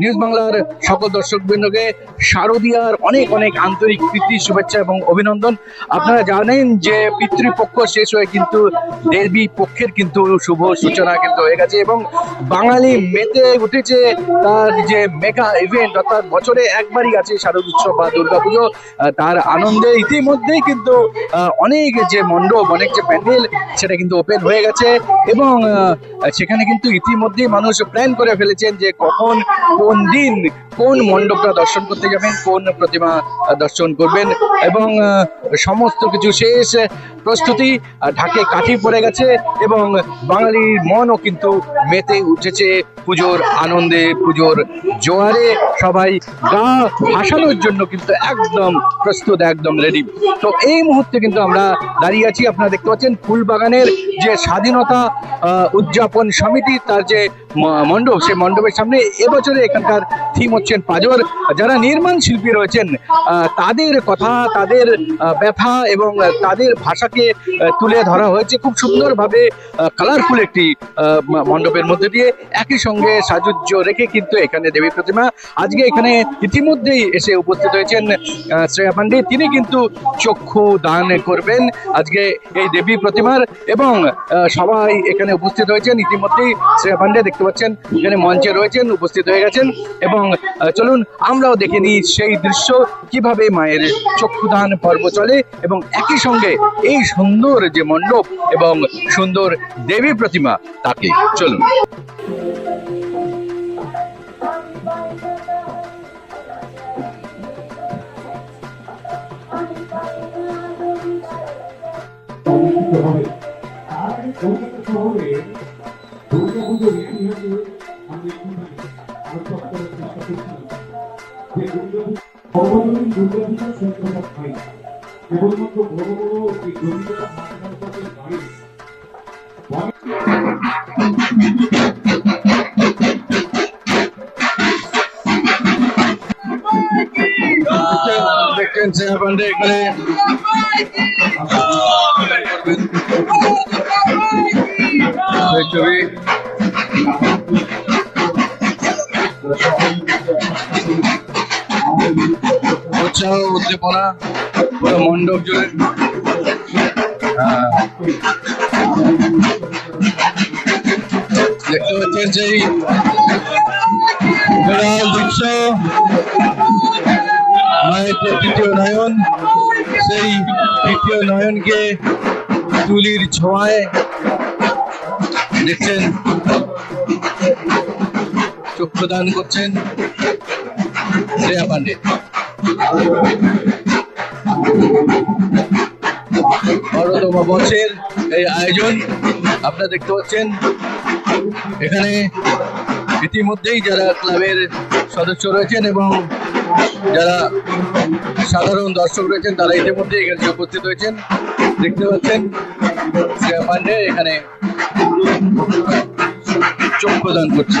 News বাংলার সকল দর্শকবৃন্দকে শারদীয়ার অনেক অনেক আন্তরিক প্রীতি শুভেচ্ছা এবং অভিনন্দন। আপনারা জানেন যে পিতৃপক্ষ শেষ হয়ে কিন্তু দেবী পক্ষের কিন্তু শুভ সূচনা কিন্তু হয়ে গেছে এবং বাঙালি মেতে উঠেছে তার যে মেগা ইভেন্ট অর্থাৎ বছরে একবারই আছে শারদ উৎসব বা দুর্গাপুজো আহ, তার আনন্দে ইতিমধ্যেই কিন্তু অনেক যে মণ্ডপ অনেক যে প্যান্ডেল সেটা কিন্তু ওপেন হয়ে গেছে এবং সেখানে কিন্তু ইতিমধ্যেই মানুষ প্ল্যান করে ফেলেছেন যে কখন কোন দিন কোন মণ্ডপটা দর্শন করতে যাবেন, কোন প্রতিমা দর্শন করবেন এবং সমস্ত কিছু শেষ প্রস্তুতি ঢাকে কাঠি পড়ে গেছে এবং বাঙালির মনও কিন্তু মেতে উঠেছে পুজোর আনন্দে, পুজোর জোয়ারে। সবাই গা ভাসানোর জন্য কিন্তু একদম প্রস্তুত, একদম রেডি তো এই মুহূর্তে কিন্তু আমরা দাঁড়িয়ে আছি। আপনারা দেখতে পাচ্ছেন ফুলবাগানের যে স্বাধীনতা উদযাপন সমিতি, তার যে মণ্ডপ, সেই মণ্ডপের সামনে এবছরে এখানকার থিম হচ্ছেন পাজর। যারা নির্মাণ শিল্পী রয়েছেন তাদের কথা, তাদের ব্যথা এবং তাদের ভাষাকে তুলে ধরা হয়েছে খুব সুন্দরভাবে কালারফুল একটি মণ্ডপের মধ্যে দিয়ে। একই সঙ্গে সাজুজ্য রেখে কিন্তু এখানে দেবী প্রতিমা। আজকে এখানে ইতিমধ্যেই এসে উপস্থিত হয়েছেন শ্রেয়া পান্ডে তিনি কিন্তু চক্ষু দান করবেন আজকে এই দেবী প্রতিমার এবং সবাই এখানে উপস্থিত হয়েছেন। ইতিমধ্যেই শ্রেয়া পান্ডে দেখতে পাচ্ছেন, এখানে মঞ্চে রয়েছেন, উপস্থিত হয়ে গেছেন। এবং চলুন আমরাও দেখে নিই সেই দৃশ্য, কীভাবে মায়ের চক্ষুদান পর্ব চলে এবং একই সঙ্গে এই সুন্দর যে মণ্ডপ এবং সুন্দর দেবী প্রতিমা, তাকে চলুন। শহরে দুর্গাপুজোর বড় বড় জমিদার মানবতাদের বাইরে দেখছেন শ্রেয়া পান্ডে এখানে ছবি উৎসাহ উদ্দীপনা পুরো মণ্ডপ জুড়ে। হ্যাঁ। দেখতে পাচ্ছেন সেই বিরাট দৃশ্য। মায়ের তৃতীয় নয়ন, সেই তৃতীয় নয়নকে তুলির ছোঁয়ায় দেখছেন। চক্ষুদান করছেন শ্রেয়া পান্ডে। বড়তম বর্ষের এই আয়োজন আপনারা দেখতে পাচ্ছেন। এখানে ইতিমধ্যেই যারা ক্লাবের সদস্য রয়েছেন এবং যারা সাধারণ দর্শক রয়েছেন, তারা ইতিমধ্যে এখানে উপস্থিত হয়েছেন, দেখতে পাচ্ছেন শ্রেয়া পান্ডে এখানে চোখ প্রদান করছে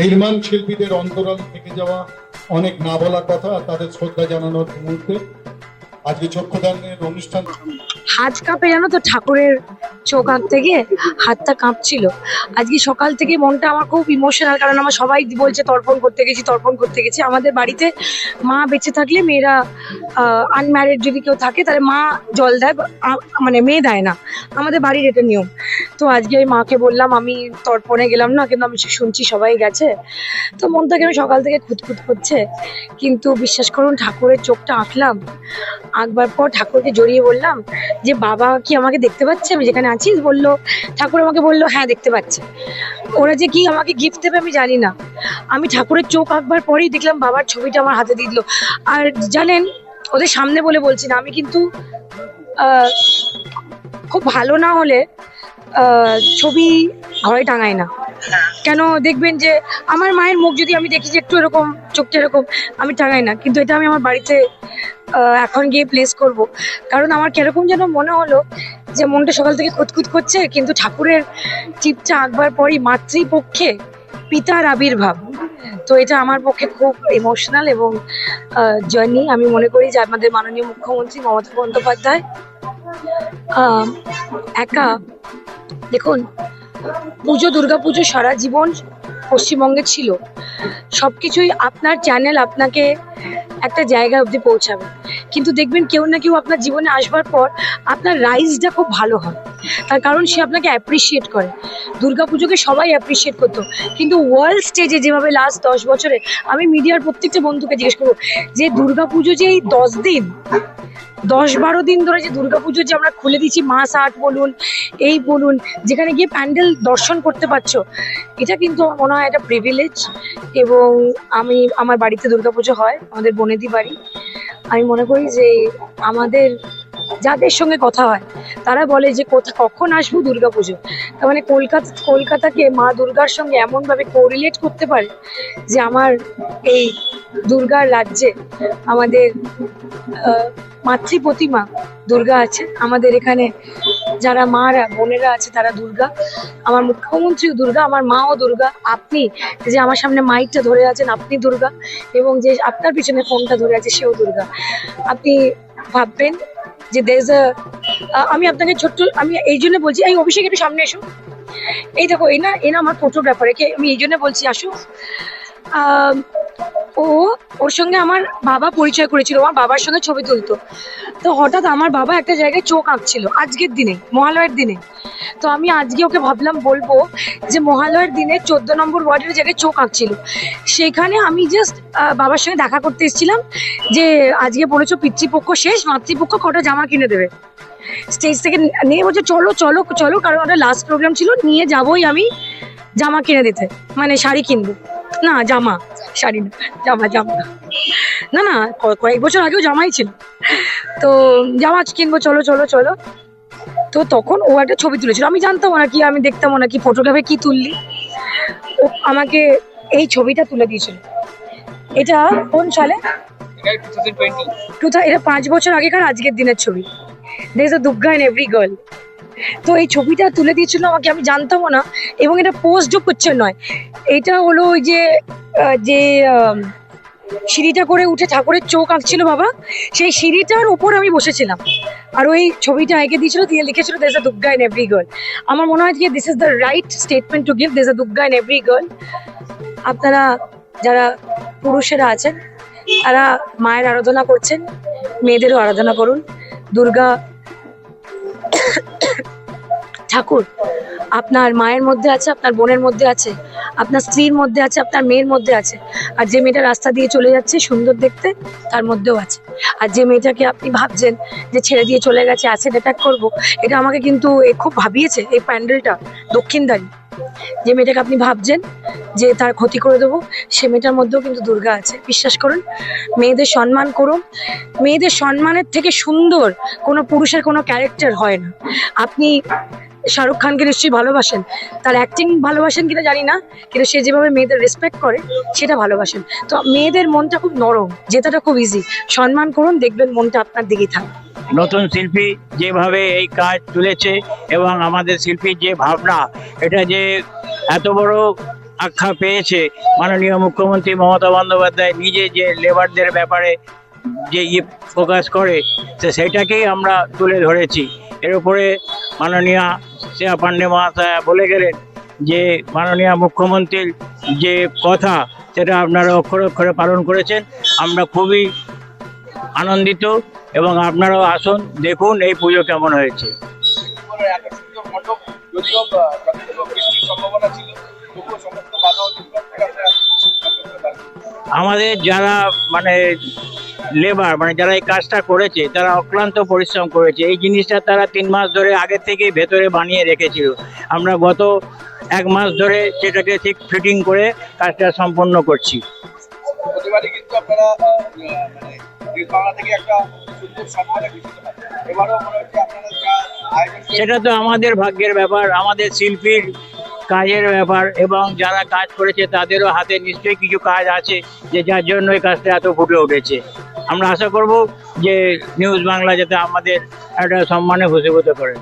নির্মাণ শিল্পীদের অন্তরাল থেকে যাওয়া অনেক না বলা কথা তাদের শ্রদ্ধা জানানোর মুহূর্তে। আজকে চক্ষুদানের অনুষ্ঠান হাজ কাপে জানো তো ঠাকুরের চোখ আঁকতে গিয়ে হাতটা কাঁপছিল। আজকে সকাল থেকে মনটা আমার খুব ইমোশনাল কারণ আমার সবাই বলছে, তর্পণ করতে গেছি, তর্পণ করতে গেছি। আমাদের বাড়িতে মা বেঁচে থাকলে মেয়েরা আনম্যারিড যদি কেউ থাকে, তাহলে মা জল দেয় মানে মেয়ে দেয় না। আমাদের বাড়ির এটা নিয়ম। তো আজকে আমি মাকে বললাম, আমি তর্পণে গেলাম না, কিন্তু আমি শুনছি সবাই গেছে। তো মনটা কেন সকাল থেকে খুঁতখুত করছে। কিন্তু বিশ্বাস করুন, ঠাকুরের চোখটা আঁকলাম। আঁকবার পর ঠাকুরকে জড়িয়ে বললাম যে, বাবা কি আমাকে দেখতে পাচ্ছে? আমি যেখানে আছি বলল, ঠাকুর আমাকে বলল হ্যাঁ দেখতে পাচ্ছে। ওরা যে কি আমাকে গিফট দেবে আমি জানি না। আমি ঠাকুরের চোখ আঁকবার পরেই দেখলাম বাবার ছবিটা আমার হাতে দিল। আর জানেন, ওদের সামনে বলে বলছি না, আমি কিন্তু খুব ভালো না হলে ছবি ঘরে টাঙাই না। কেন দেখবেন যে, আমার মায়ের মুখ যদি আমি দেখি যে একটু এরকম, চোখটা এরকম, আমি টাঙাই না। কিন্তু এটা আমি আমার বাড়িতে এখন গিয়ে প্লেস করব। কারণ আমার কীরকম যেন মনে হলো যে মনটা সকাল থেকে খুঁতখুত করছে, কিন্তু ঠাকুরের চিপটা আঁকবার পরই মাতৃপক্ষে পিতার আবির্ভাব। তো এটা আমার পক্ষে খুব ইমোশনাল এবং জার্নি আমি মনে করি যে আমাদের মাননীয় মুখ্যমন্ত্রী মমতা বন্দ্যোপাধ্যায় একা, দেখুন, পুজো দুর্গাপুজো সারা জীবন পশ্চিমবঙ্গে ছিল। সব কিছুই আপনার চ্যানেল আপনাকে একটা জায়গা অবধি পৌঁছাবে। কিন্তু দেখবেন কেউ না কেউ আপনার জীবনে আসবার পর আপনার রাইজটা খুব ভালো হয়। তার কারণ সে আপনাকে অ্যাপ্রিসিয়েট করে। দুর্গা পুজোকে সবাই অ্যাপ্রিসিয়েট করতো। কিন্তু ওয়ার্ল্ড স্টেজে যেভাবে লাস্ট দশ বছরে, আমি মিডিয়ার প্রত্যেকটা বন্ধুকে জিজ্ঞেস করব, যে দুর্গা পুজো যে এই দশ দিন দশ বারো দিন ধরে যে দুর্গাপুজো যে আমরা খুলে দিচ্ছি মাস আর্ট বলুন, এই বলুন, যেখানে গিয়ে প্যান্ডেল দর্শন করতে পারছ, এটা কিন্তু আমার মনে হয় একটা প্রিভিলেজ এবং আমি, আমার বাড়িতে দুর্গাপুজো হয়, আমাদের বনেদি বাড়ি। আমি মনে করি যে আমাদের যাদের সঙ্গে কথা হয়, তারা বলে যে কোথা, কখন আসব দুর্গাপুজো? তার মানে কলকাতা, কলকাতাকে মা দুর্গার সঙ্গে এমনভাবে কোরিলেট করতে পারে যে আমার এই দুর্গার রাজ্যে আমাদের মাতৃ প্রতিমা দুর্গা আছে, আমাদের এখানে যারা মারা, বোনেরা আছে তারা দুর্গা, আমার মুখ্যমন্ত্রীও দুর্গা, আমার মাও দুর্গা, আপনি যে আমার সামনে মাইকটা ধরে আছেন, আপনি দুর্গা, এবং যে আপনার পিছনে ফোনটা ধরে আছে সেও দুর্গা। আপনি ভাববেন যে দেজ আমি আপনাকে ছোট্ট, আমি এই জন্য বলছি, এই অভিষেক একটু সামনে এসো। এই দেখো, এই না এই না আমার ফটোগ্রাফার একে আমি এই জন্য বলছি, আসো। ও ওর সঙ্গে আমার বাবা পরিচয় করেছিল, আমার বাবার সঙ্গে ছবি তুলতো। তো হঠাৎ আমার বাবা একটা জায়গায় চোখ আঁকছিল, আজকের দিনে, মহালয়ের দিনে। তো আমি আজকে ওকে ভাবলাম, বলব যে মহালয়ের দিনে চোদ্দ নম্বর ওয়ার্ডের জায়গায় চোখ আঁকছিল। সেখানে আমি জাস্ট বাবার সঙ্গে দেখা করতে এসেছিলাম যে আজকে বলেছ পিতৃপক্ষ শেষ, মাতৃপক্ষ কটা জামা কিনে দেবে। স্টেজ থেকে নিয়ে বলছে, চলো চলো চলো, কারণ ওটা লাস্ট প্রোগ্রাম ছিল, নিয়ে যাবোই আমি জামা কিনে দিতে মানে শাড়ি কিনবো। না, জামা। শাড়ি না জামা জামা। না না কয়েক বছর আগেও জামাই ছিল। তো জামা কিনবো চলো চলো চলো। তো তখন ও একটা ছবি তুলেছিল। আমি জানতাম না কি আমি দেখতাম না কি ফটোগ্রাফে কি তুললি। ও আমাকে এই ছবিটা তুলে দিয়েছিল। এটা কোন সালে? টু এটা পাঁচ বছর আগেকার আজকের দিনের ছবি। There a Durga in every girl তো এই ছবিটা তুলে দিয়েছিল আমাকে, আমি জানতামও না, এবং এটা পোস্টও করছে নয়। এটা হলো ওই যে যে সিঁড়িটা করে উঠে ঠাকুরের চোখ আঁকছিল বাবা, সেই সিঁড়িটার ওপর আমি বসেছিলাম। আর ওই ছবিটা এঁকে দিয়েছিল, দিয়ে লিখেছিল there's a Durga in every girl আমার মনে হয় যে this is the right statement to give there's a Durga in every girl আপনারা যারা পুরুষেরা আছেন, তারা মায়ের আরাধনা করছেন, মেয়েদেরও আরাধনা করুন। দুর্গা ঠাকুর, আপনার মায়ের মধ্যে আছে, আপনার বোনের মধ্যে আছে, আপনার স্ত্রীর মধ্যে আছে, আপনার মেয়ের মধ্যে আছে। আর যে মেয়েটা রাস্তা দিয়ে চলে যাচ্ছে, সুন্দর দেখতে, তার মধ্যেও আছে। আর যে মেয়েটাকে আপনি ভাবছেন যে ছেড়ে দিয়ে চলে গেছে অ্যাসিড অ্যাটাক করব, এটা আমাকে কিন্তু খুব ভাবিয়েছে, এই প্যান্ডেলটা দক্ষিণদারি যে মেয়েটাকে আপনি ভাবছেন যে তার ক্ষতি করে দেবো, সে মেয়েটার মধ্যেও কিন্তু দুর্গা আছে। বিশ্বাস করুন, মেয়েদের সম্মান করুন। মেয়েদের সম্মানের থেকে সুন্দর কোনো পুরুষের কোনো ক্যারেক্টার হয় না। আপনি শাহরুখ খানকে নিশ্চয়ই ভালোবাসেন। তার অ্যাক্টিং ভালোবাসেন কিনা জানি না, কিন্তু সে যেভাবে মেয়েদের রেসপেক্ট করে, সেটা ভালোবাসেন। তো মেয়েদের মনটা খুব নরম জেতাটা খুব ইজি সম্মান করুন, দেখবেন মনটা আপনার দিকেই থাকবে নতুন শিল্পী যেভাবে এই কাজ তুলেছে এবং আমাদের শিল্পীর যে ভাবনা, এটা যে এত বড় আখ্যা পেয়েছে, মাননীয় মুখ্যমন্ত্রী মমতা বন্দ্যোপাধ্যায় নিজে যে লেবারদের ব্যাপারে যে ইয়ে ফোকাস করে সেটাকেই আমরা তুলে ধরেছি। এর উপরে মাননীয় শ্রেয়া পান্ডে মহাশয়া বলে গেলেন যে মাননীয় মুখ্যমন্ত্রীর যে কথা সেটা আপনারা অক্ষরে অক্ষরে পালন করেছেন আমরা খুবই আনন্দিত এবং আপনারাও আসুন দেখুন এই পুজো কেমন হয়েছে। আমাদের যারা মানে লেবার মানে যারা এই কাজটা করেছে তারা অক্লান্ত পরিশ্রম করেছে। এই জিনিসটা তারা তিন মাস ধরে আগে থেকে ভেতরে বানিয়ে রেখেছিল। আমরা গত এক মাস ধরে সেটাকে ঠিক ফিটিং করে কাজটা সম্পন্ন করছি। প্রতিবারই কিন্তু আপনারা মানে বাংলা থেকে একটা সুন্দর সম্মানে এবারও মনে হচ্ছে আপনারা যা আয়োজন করেছেন, সেটা তো আমাদের ভাগ্যের ব্যাপার আমাদের শিল্পীর কাজের ব্যাপার এবং যারা কাজ করেছে তাদেরও হাতে নিশ্চয়ই কিছু কাজ আছে যে যার জন্য এই কাজটা এত ফুটে উঠেছে। আমরা আশা করব যে নিউজ বাংলা যাতে আমাদের একটা সম্মানে ভূষীভূত করেন